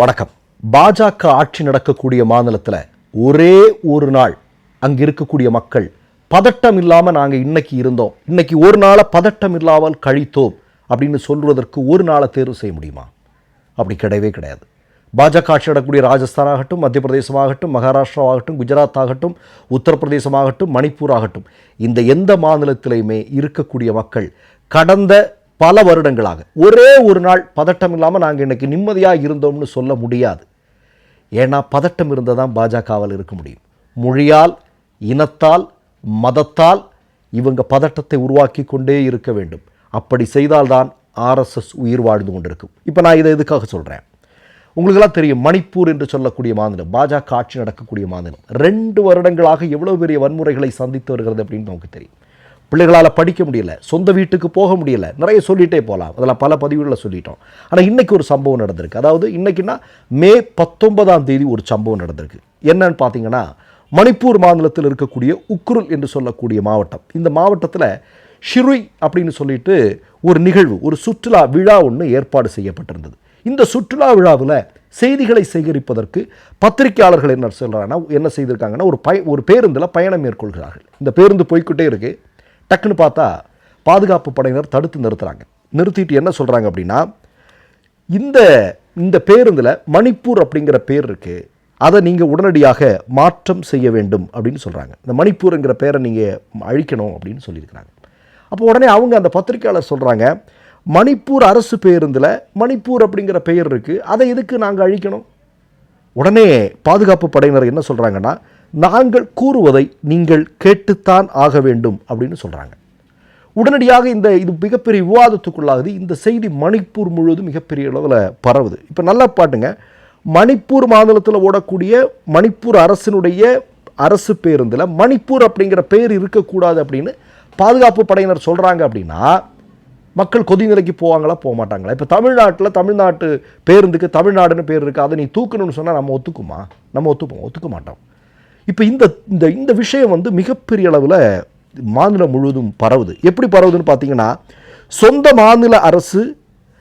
வணக்கம். பாஜக ஆட்சி நடக்கக்கூடிய மாநிலத்தில் ஒரே ஒரு நாள் அங்கே இருக்கக்கூடிய மக்கள் பதட்டம் இல்லாமல் நாங்கள் இன்னைக்கு இருந்தோம். இன்னைக்கு ஒரு நாளை பதட்டம் இல்லாமல் கழித்தோம் அப்படின்னு சொல்வதற்கு ஒரு நாளை தேர்வு செய்ய முடியுமா? அப்படி கிடையவே கிடையாது. பாஜக ஆட்சி நடக்கக்கூடிய ராஜஸ்தான் ஆகட்டும் மத்திய பிரதேசமாகட்டும் மகாராஷ்டிராவாகட்டும் குஜராத் ஆகட்டும் உத்தரப்பிரதேசமாகட்டும் மணிப்பூர் ஆகட்டும் இந்த எந்த மாநிலத்திலையுமே இருக்கக்கூடிய மக்கள் கடந்த பல வருடங்களாக. ஒரே ஒரு நாள் பதட்டம் இல்லாமல் நாங்கள் இன்றைக்கி நிம்மதியாக இருந்தோம்னு சொல்ல முடியாது. ஏன்னா பதட்டம் இருந்தால் தான் பாஜகவால் இருக்க முடியும். மொழியால் இனத்தால் மதத்தால் இவங்க பதட்டத்தை உருவாக்கி கொண்டே இருக்க வேண்டும். அப்படி செய்தால்தான் ஆர்எஸ்எஸ் உயிர் வாழ்ந்து கொண்டிருக்கும். இப்போ நான் இதை எதுக்காக சொல்கிறேன் உங்களுக்கெல்லாம் தெரியும் மணிப்பூர் என்று சொல்லக்கூடிய மாநிலம் பாஜக ஆட்சி நடக்கக்கூடிய மாநிலம். ரெண்டு வருடங்களாக எவ்வளோ பெரிய வன்முறைகளை சந்தித்து வருகிறது அப்படின்னு நமக்கு தெரியும். பிள்ளைகளால் படிக்க முடியல சொந்த வீட்டுக்கு போக முடியல நிறைய சொல்லிகிட்டே போகலாம் அதெல்லாம் பல பதிவுகளில் சொல்லிட்டோம். ஆனால் இன்றைக்கி ஒரு சம்பவம் நடந்திருக்கு. அதாவது இன்றைக்கின்னா மே பத்தொன்பதாம் தேதி ஒரு சம்பவம் நடந்திருக்கு. என்னன்னு பார்த்தீங்கன்னா மணிப்பூர் மாநிலத்தில் இருக்கக்கூடிய உக்ருல் என்று சொல்லக்கூடிய மாவட்டம். இந்த மாவட்டத்தில் ஷிருய் அப்படின்னு சொல்லிட்டு ஒரு நிகழ்வு ஒரு சுற்றுலா விழா ஒன்று ஏற்பாடு செய்யப்பட்டிருந்தது. இந்த சுற்றுலா விழாவில் செய்திகளை சேகரிப்பதற்கு பத்திரிகையாளர்கள் என்ன சொல்கிறாங்கன்னா என்ன செய்திருக்காங்கன்னா ஒரு பய ஒரு பேருந்தில் பயணம் மேற்கொள்கிறார்கள். இந்த பேருந்து போய்க்கிட்டே இருக்குது டக்குன்னு பார்த்தா பாதுகாப்பு படையினர் தடுத்து நிறுத்துகிறாங்க நிறுத்திட்டு என்ன சொல்கிறாங்க அப்படின்னா இந்த இந்த பேருந்தில் மணிப்பூர் அப்படிங்கிற பேர் இருக்குது அதை நீங்கள் உடனடியாக மாற்றம் செய்ய வேண்டும் அப்படின்னு சொல்கிறாங்க இந்த மணிப்பூருங்கிற பேரை நீங்கள் அழிக்கணும் அப்படின்னு சொல்லியிருக்கிறாங்க. அப்போ உடனே அவங்க அந்த பத்திரிக்கையாளர் சொல்கிறாங்க மணிப்பூர் அரசு பேருந்தில் மணிப்பூர் அப்படிங்கிற பெயர் இருக்குது அதை எதுக்கு நாங்கள் அழிக்கணும்? உடனே பாதுகாப்பு படையினர் என்ன சொல்கிறாங்கன்னா நாங்கள் கூறுவதை நீங்கள் கேட்டுத்தான் ஆக வேண்டும் அப்படின்னு சொல்கிறாங்க உடனடியாக இந்த இது மிகப்பெரிய விவாதத்துக்குள்ளாகுது. இந்த செய்தி மணிப்பூர் முழுவதும் மிகப்பெரிய அளவில் பரவுது. இப்போ நல்லா பாட்டுங்க. மணிப்பூர் மாநிலத்தில் ஓடக்கூடிய மணிப்பூர் அரசினுடைய அரசு பேருந்தில் மணிப்பூர் அப்படிங்கிற பேர் இருக்கக்கூடாது அப்படின்னு பாதுகாப்பு படையினர் சொல்கிறாங்க அப்படின்னா மக்கள் கொதிநிலைக்கு போவாங்களா? போக மாட்டாங்களா இப்போ தமிழ்நாட்டில் தமிழ்நாட்டு பேருந்துக்கு தமிழ்நாடுன்னு பேர் இருக்குது அதை நீ தூக்கணும்னு சொன்னால் நம்ம ஒத்துக்குமா? நம்ம ஒத்துப்போம். ஒத்துக்க மாட்டோம். இப்போ இந்த இந்த இந்த விஷயம் வந்து மிகப்பெரிய அளவில் மாநிலம் முழுவதும் பரவுது. எப்படி பரவுதுன்னு பார்த்தீங்கன்னா சொந்த மாநில அரசு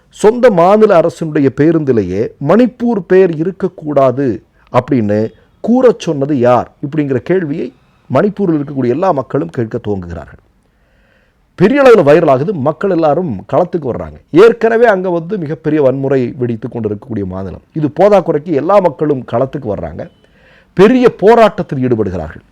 சொந்த மாநில அரசினுடைய பேருந்திலேயே மணிப்பூர் பேர் இருக்கக்கூடாது அப்படின்னு கூறச் சொன்னது யார்? இப்படிங்கிற கேள்வியை மணிப்பூரில் இருக்கக்கூடிய எல்லா மக்களும் கேட்க துவங்குகிறார்கள். பெரிய அளவில் வைரல் ஆகுது. மக்கள் எல்லாரும் களத்துக்கு வர்றாங்க. ஏற்கனவே அங்கே வந்து மிகப்பெரிய வன்முறை வெடித்து கொண்டு இருக்கக்கூடிய மாநிலம். இது போதாக்குறைக்கு எல்லா மக்களும் களத்துக்கு வர்றாங்க. பெரிய போராட்டத்தில் ஈடுபடுகிறார்கள்.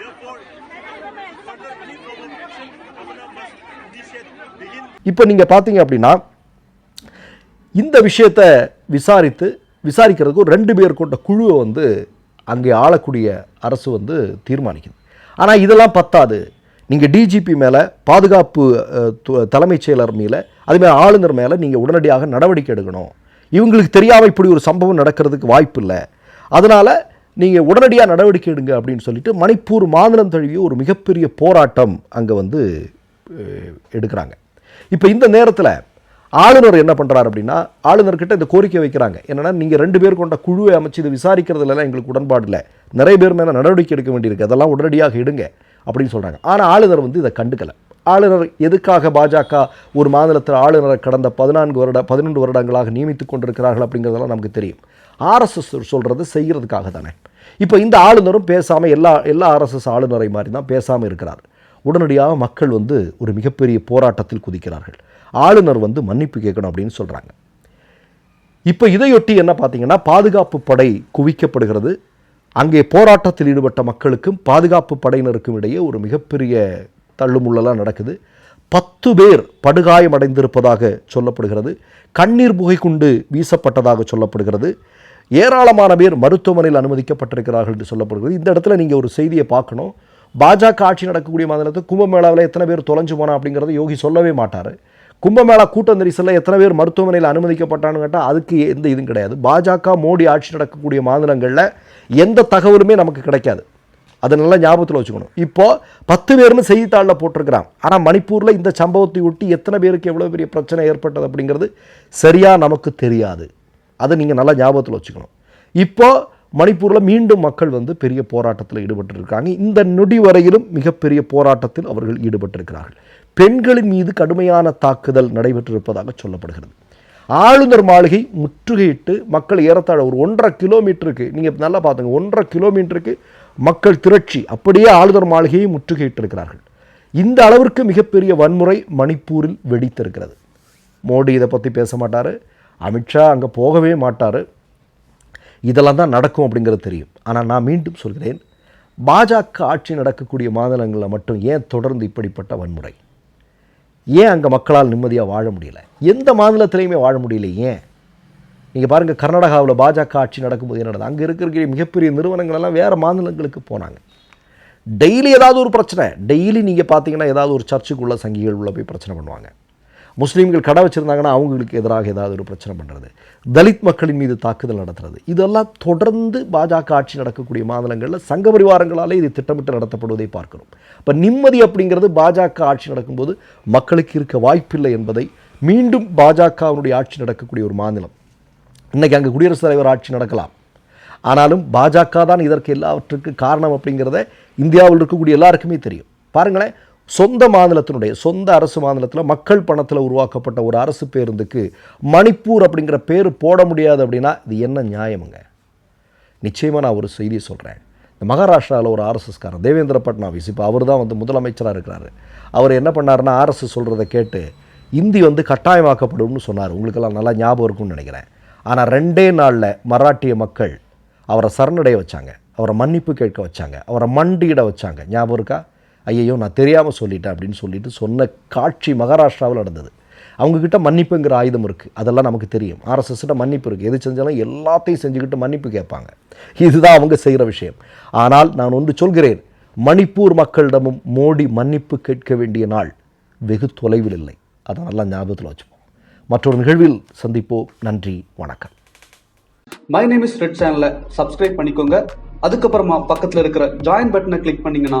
Therefore, further any problem action, Governor must initiate, begin இப்போ நீங்கள் பார்த்தீங்க அப்படின்னா இந்த விஷயத்தை விசாரித்து விசாரிக்கிறதுக்கு ஒரு ரெண்டு பேர் கொண்ட குழுவை வந்து அங்கே ஆளக்கூடிய அரசு வந்து தீர்மானிக்குது. ஆனால் இதெல்லாம் பத்தாது. நீங்கள் டிஜிபி மேலே பாதுகாப்பு தலைமைச் செயலர் மேலே அதுமாதிரி ஆளுநர் மேலே நீங்கள் உடனடியாக நடவடிக்கை எடுக்கணும். இவங்களுக்கு தெரியாமல் இப்படி ஒரு சம்பவம் நடக்கிறதுக்கு வாய்ப்பு இல்லை. அதனால் நீங்கள் உடனடியாக நடவடிக்கை எடுங்க அப்படின்னு சொல்லிட்டு மணிப்பூர் மாநிலம் தழுவிய ஒரு மிகப்பெரிய போராட்டம் அங்கே வந்து எடுக்கிறாங்க. இப்போ இந்த நேரத்தில் ஆளுநர் என்ன பண்ணுறாரு அப்படின்னா ஆளுநர்கிட்ட இந்த கோரிக்கை வைக்கிறாங்க. என்னென்னா நீங்கள் ரெண்டு பேர் கொண்ட குழுவை அமைச்சு இதை விசாரிக்கிறதுலலாம் எங்களுக்கு உடன்பாடு இல்லை. நிறைய பேர் மேலே நடவடிக்கை எடுக்க வேண்டியிருக்கு. அதெல்லாம் உடனடியாக எடுங்க. அப்படின்னு சொல்கிறாங்க ஆனால் ஆளுநர் வந்து இதை கண்டுக்கலை. ஆளுநர் எதுக்காக பாஜக ஒரு மாநிலத்தில் ஆளுநரை கடந்த பதினான்கு வருட பதினொன்று வருடங்களாக நியமித்துக் கொண்டிருக்கிறார்கள் அப்படிங்கிறதெல்லாம் நமக்கு தெரியும். ஆர்எஸ்எஸ் சொல்கிறது செய்கிறதுக்காக தானே. இப்போ இந்த ஆளுநரும் பேசாமல் எல்லா எல்லா ஆர்எஸ்எஸ் ஆளுநரை மாதிரி தான் பேசாமல் இருக்கிறார். உடனடியாக மக்கள் வந்து ஒரு மிகப்பெரிய போராட்டத்தில் குதிக்கிறார்கள். ஆளுநர் வந்து மன்னிப்பு கேட்கணும் அப்படின்னு சொல்கிறாங்க இப்போ இதையொட்டி என்ன பார்த்தீங்கன்னா பாதுகாப்பு படை குவிக்கப்படுகிறது. அங்கே போராட்டத்தில் ஈடுபட்ட மக்களுக்கும் பாதுகாப்பு படையினருக்கும் இடையே ஒரு மிகப்பெரிய தள்ளுமுள்ளலாம் நடக்குது. பத்து பேர் படுகாயமடைந்திருப்பதாக சொல்லப்படுகிறது. கண்ணீர் புகை குண்டு வீசப்பட்டதாக சொல்லப்படுகிறது. ஏராளமான பேர் மருத்துவமனையில் அனுமதிக்கப்பட்டிருக்கிறார்கள் என்று சொல்லப்படுகிறது. இந்த இடத்துல நீங்கள் ஒரு செய்தியை பார்க்கணும். பாஜக ஆட்சி நடக்கக்கூடிய மாநிலத்தில் கும்பமேளாவில் எத்தனை பேர் தொலைஞ்சு போனா அப்படிங்கிறத யோகி சொல்லவே மாட்டார். கும்பமேளா கூட்ட நெரிசலில் எத்தனை பேர் மருத்துவமனையில் அனுமதிக்கப்பட்டான்னு கேட்டால் அதுக்கு எந்த இதுவும் கிடையாது. பாஜக மோடி ஆட்சி நடக்கக்கூடிய மாநிலங்களில் எந்த தகவலுமே நமக்கு கிடைக்காது. அதை நல்லா ஞாபகத்தில் வச்சுக்கணும். இப்போ பத்து பேர்னு செய்தித்தாளில் போட்டிருக்கிறான். ஆனால் மணிப்பூரில் இந்த சம்பவத்தை ஒட்டி எத்தனை பேருக்கு எவ்வளோ பெரிய பிரச்சனை ஏற்பட்டது அப்படிங்கிறது சரியாக நமக்கு தெரியாது. அதை நீங்கள் நல்லா ஞாபகத்தில் வச்சுக்கணும். இப்போது மணிப்பூரில் மீண்டும் மக்கள் வந்து பெரிய போராட்டத்தில் ஈடுபட்டிருக்காங்க. இந்த நொடி வரையிலும் மிகப்பெரிய போராட்டத்தில் அவர்கள் ஈடுபட்டிருக்கிறார்கள். பெண்களின் மீது கடுமையான தாக்குதல் நடைபெற்றிருப்பதாக சொல்லப்படுகிறது. ஆளுநர் மாளிகை முற்றுகையிட்டு மக்கள் ஏறத்தாழ ஒரு ஒன்றரை கிலோமீட்டருக்கு நீங்கள் நல்லா பார்த்துங்க ஒன்றரை கிலோமீட்டருக்கு மக்கள் திரட்சி அப்படியே ஆளுநர் மாளிகையை முற்றுகையிட்டு இருக்கிறார்கள் இந்த அளவிற்கு மிகப்பெரிய வன்முறை மணிப்பூரில் வெடித்திருக்கிறது. மோடி இதை பற்றி பேச மாட்டார் அமித்ஷா அங்கே போகவே மாட்டார். இதெல்லாம் தான் நடக்கும் அப்படிங்கிறது தெரியும். ஆனால் நான் மீண்டும் சொல்கிறேன் பாஜக ஆட்சி நடக்கக்கூடிய மாநிலங்களில் மட்டும் ஏன் தொடர்ந்து இப்படிப்பட்ட வன்முறை? ஏன் அங்கே மக்களால் நிம்மதியாக வாழ முடியல? எந்த மாநிலத்திலையுமே வாழ முடியல ஏன்? நீங்கள் பாருங்கள் கர்நாடகாவில் பாஜக ஆட்சி நடக்கும்போது என்ன நடந்தது அங்கே இருக்கிற மிகப்பெரிய நிறுவனங்கள் எல்லாம் வேறு மாநிலங்களுக்கு போனாங்க. டெய்லி ஏதாவது ஒரு பிரச்சனை. டெய்லி நீங்கள் பார்த்தீங்கன்னா ஏதாவது ஒரு சர்ச்சுக்குள்ள சங்கிகள் உள்ள போய் பிரச்சனை பண்ணுவாங்க. முஸ்லீம்கள் கடை வச்சுருந்தாங்கன்னா அவங்களுக்கு எதிராக ஏதாவது ஒரு பிரச்சனை பண்ணுறது தலித் மக்களின் மீது தாக்குதல் நடத்துறது. இதெல்லாம் தொடர்ந்து பாஜக ஆட்சி நடக்கக்கூடிய மாநிலங்களில் சங்க பரிவாரங்களாலே இது திட்டமிட்டு நடத்தப்படுவதை பார்க்கிறோம். இப்போ நிம்மதி அப்படிங்கிறது பாஜக ஆட்சி நடக்கும்போது மக்களுக்கு இருக்க வாய்ப்பில்லை என்பதை மீண்டும் பாஜகவினுடைய ஆட்சி நடக்கக்கூடிய ஒரு மாநிலம். இன்னைக்கு அங்கே குடியரசுத் தலைவர் ஆட்சி நடக்கலாம். ஆனாலும் பாஜக தான் இதற்கு எல்லாவற்றுக்கு காரணம் அப்படிங்கிறத இந்தியாவில் இருக்கக்கூடிய எல்லாருக்குமே தெரியும். பாருங்களேன் சொந்த மாநிலத்தினுடைய சொந்த அரசு மாநிலத்தில் மக்கள் பணத்தில் உருவாக்கப்பட்ட ஒரு அரசு பேருந்துக்கு மணிப்பூர் அப்படிங்கிற பேர் போட முடியாது அப்படின்னா இது என்ன நியாயமுங்க? நிச்சயமாக நான் ஒரு செய்தியை சொல்கிறேன் இந்த மகாராஷ்டிராவில் ஒரு ஆர்எஸ்எஸ்காரன் தேவேந்திர பட்னாவிஸ் இப்போ அவர் தான் வந்து முதலமைச்சராக இருக்கிறாரு. அவர் என்ன பண்ணாருன்னா ஆர்எஸ்எஸ் சொல்கிறத கேட்டு இந்தி வந்து கட்டாயமாக்கப்படும்னு சொன்னார். உங்களுக்கெல்லாம் நல்லா ஞாபகம் இருக்கும்னு நினைக்கிறேன். ஆனால் ரெண்டே நாளில் மராட்டிய மக்கள் அவரை சரணடைய வச்சாங்க. அவரை மன்னிப்பு கேட்க வச்சாங்க. அவரை மண்டியிட வச்சாங்க. ஞாபகம் இருக்கா? ஐயையோ நான் தெரியாமல் சொல்லிட்டேன் அப்படின்னு சொல்லிட்டு சொன்ன காட்சி மகாராஷ்டிராவில் நடந்தது. அவங்கக்கிட்ட மன்னிப்புங்கிற ஆயுதம் இருக்குது அதெல்லாம் நமக்கு தெரியும். ஆர்எஸ்எஸ்கிட்ட மன்னிப்பு இருக்குது எது செஞ்சாலும் எல்லாத்தையும் செஞ்சுக்கிட்டு மன்னிப்பு கேட்பாங்க. இதுதான் அவங்க செய்கிற விஷயம். ஆனால் நான் ஒன்று சொல்கிறேன். மணிப்பூர் மக்களிடமும் மோடி மன்னிப்பு கேட்க வேண்டிய நாள் வெகு தொலைவில் இல்லை. அதை நல்லா ஞாபகத்தில் வச்சுப்போம். மற்றொரு நிகழ்வில் சந்திப்போம். நன்றி. வணக்கம். மை நேம் இஸ் ரெட் சேனலை சப்ஸ்கிரைப் பண்ணிக்கோங்க. அதுக்கப்புறமா பக்கத்துல இருக்கிற ஜாயின் பட்டனை கிளிக் பண்ணிங்கன்னா